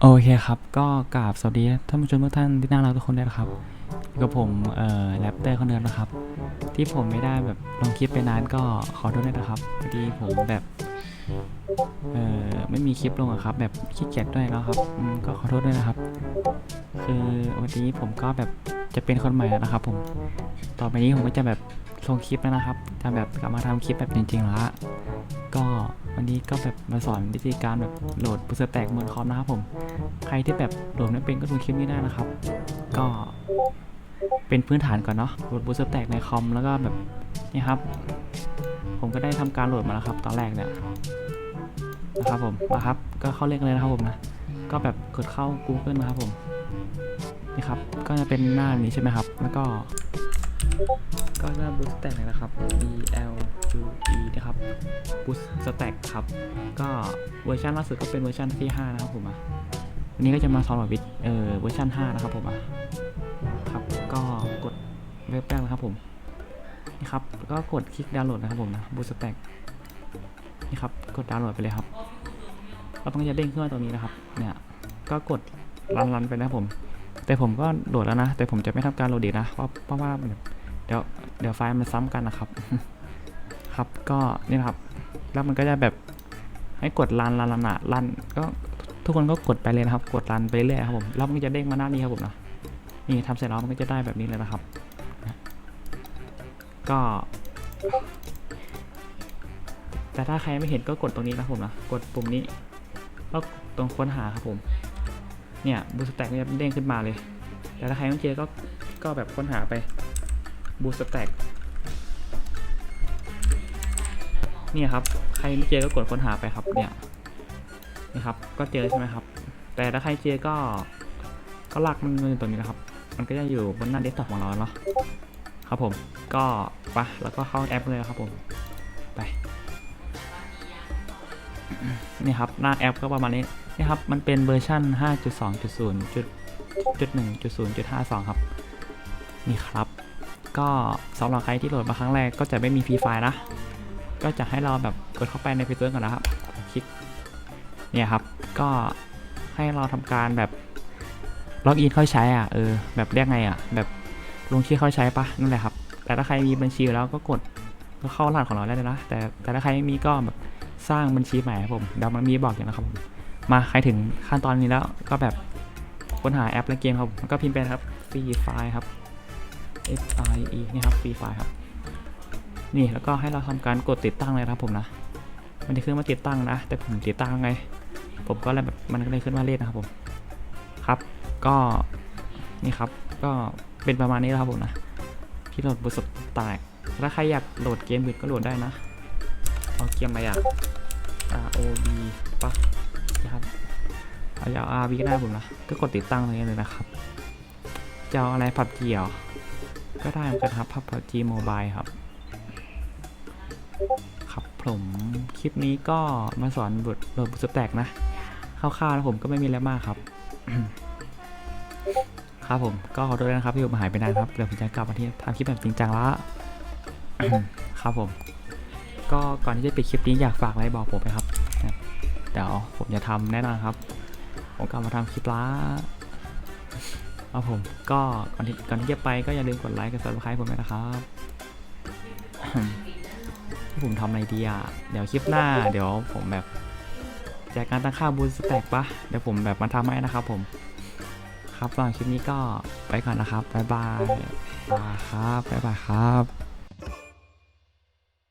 โอเคครับ ก็กราบสวัสดีท่านผู้ชมทุกท่านที่น่ารักทุกคนด้วยนะครับอยู่กับผมเอ่อแรปเตอร์คนเดิมนะครับ ที่ผมไม่ได้แบบลงคลิปไปนานก็ขอโทษด้วยนะครับพอดีผมแบบเอ่อไม่มีคลิปลงอะครับ แบบขี้เกียจด้วยแล้วครับอืมก็ขอโทษด้วยนะครับ คือวันนี้ผมก็แบบจะเป็นคนใหม่แล้วนะครับ ผมต่อไปนี้ผมก็จะแบบลงคลิปแล้วนะครับจะแบบกลับมาทำคลิปแบบจริงๆแล้ว วันนี้ก็แบบมาสอนวิธีการแบบโหลดบูสเตอร์แตกบนคอมนะครับผม ใครที่แบบโหลดไม่เป็นก็ดูคลิปนี้ได้นะครับ ก็เป็นพื้นฐานก่อนเนาะโหลดบูสเตอร์แตกในคอมแล้วก็แบบนี่ครับ ผมก็ได้ทำการโหลดมาแล้วครับ ตอนแรกเนี่ยนะครับผมนะครับ ก็เข้าเรียกเลยนะครับผมนะ ก็แบบกดเข้า Google นะครับผม นี่ครับ ก็จะเป็นหน้านี้ใช่ไหมครับ แล้วก็ ก็หน้าบูสแต็กเลยนะครับ B L U ครับบูสสแต็กครับ ก็เวอร์ชันล่าสุดก็เป็นเวอร์ชันที่ 5 นะครับผมอะวันนี้ก็จะมาสอนแบบวิดเอ่อเวอร์ชัน5 นะครับผมอะครับ ก็กดเว็บแรกนะครับผมนี่ครับ ก็กดคลิกดาวน์โหลดนะครับผมนะบูสแต็กนี่ครับ กดดาวน์โหลดไปเลยครับ เราต้องจะเด้งขึ้นมาตรงนี้นะครับ เนี่ย ก็กดรันรันไปนะครับผม แต่ผมก็โหลดแล้วนะ แต่ผมจะไม่ทำการโหลดอีกนะ เพราะเพราะว่าเดี๋ยวเดี๋ยวไฟล์มันซ้ำกันนะครับ ครับ ก็นี่นะครับ แล้วมันก็จะแบบให้กดรันรันรันอะรันก็ทุกคนก็กดไปเลยนะครับ กดรันไปเรื่อยครับผม แล้วมันก็จะเด้งมาหน้านี้ครับผมนะนี่ทำเสร็จแล้วมันก็จะได้แบบนี้เลยนะครับ ก็ แต่ถ้าใครไม่เห็นก็กดตรงนี้นะผมนะ กดปุ่มนี้ แล้วตรงค้นหาครับผม เนี่ยบูสแต็กก็จะเด้งขึ้นมาเลย แต่ถ้าใครไม่เจอก็ ก็แบบค้นหาไปบูสแต็ก เนี่ยครับ ใครไม่เจอก็กดค้นหาไปครับ เนี่ยนี่ครับ ก็เจอใช่ไหมครับ แต่ถ้าใครเจอก็ ก็ลากมันอยู่ตรงนี้นะครับ มันก็จะอยู่บนหน้าเดสก์ท็อปของเราเนาะครับผม ก็ไปแล้วก็เข้าแอปเลยครับผม ไป นี่ครับ หน้าแอปก็ประมาณนี้ นี่ครับ มันเป็นเวอร์ชัน5.2.0.1.0.52 ครับ นี่ครับ ก็สำหรับใครที่โหลดมาครั้งแรกก็จะไม่มีฟรีไฟล์นะ ก็จะให้เราแบบกดเข้าไปใน p พ e ก่อนนะครับ คลิก เนี่ยครับ ก็ให้เราทำการแบบล็อกอินเข้าใช้อะ เออ แบบเรียกไงอะ แบบลงชื่อเข้าใช้ปะนั่นแหละครับ แต่ถ้าใครมีบัญชีแล้วก็กดก็เข้ารหัสของเราได้เลยนะ แต่แต่ถ้าใครไม่มีก็แบบสร้างบัญชีใหม่ครับผม เดี๋ยวมันมีบอกอยู่นะครับผม มาใครถึงขั้นตอนนี้แล้วก็แบบค้นหาแอปและเกมครับ ก็พิมพ์ไปครับฟรีไฟล์ครับ F I E นี่ครับฟรีไฟล์ครับ นี่แล้วก็ให้เราทำการกดติดตั้งเลยครับผมนะมันจะขึ้นมาติดตั้งนะ แต่ผมติดตั้งไง ผมก็เลยแบบมันก็เลยขึ้นมาเล่นนะครับผมครับก็นี่ครับก็เป็นประมาณนี้แล้วครับผมนะที่โหลดบุสตายถ้าใครอยากโหลดเกมอื่นก็โหลดได้นะเอาเกมอะไรอะ R O B ปะนะครับเอาอยา R B ก็ได้ผมนะก็กดติดตั้งตรงนี้เลยนะครับจะเอาอะไรพับจีเหรอก็ได้เหมือนกันครับพับจีโมบายครับ ครับผมคลิปนี้ก็มาสอนบทโหลดบุสแต็กนะคร่าวๆแล้วผมก็ไม่มีอะไรมากครับ ครับผมก็ขอโทษด้วยนะครับที่ผมหายไปนานครับเดี๋ยวผมจะกลับมาที่ทำคลิปแบบจริงจังละครับผม ก็ก่อนที่จะปิดคลิปนี้อยากฝากอะไรบอกผมไหมครับเดี๋ยวผมจะทำแน่นอนครับ ผมกลับมาทำคลิปละครับผมก็ก่อนที่ก่อนที่จะไปก็อย่าลืมกดไลค์กด subscribe ผมด้วยนะครับ ที่ผมทำอะไรดีอะเดี๋ยวคลิปหน้า เดี๋ยวผมแบบแจกการตั้งค่าบูสแต็กปะเดี๋ยวผมแบบมาทำให้นะครับผม ครับสำหรับคลิปนี้ก็ไปก่อนนะครับบ๊ายบายบายครับบ๊ายบายครับ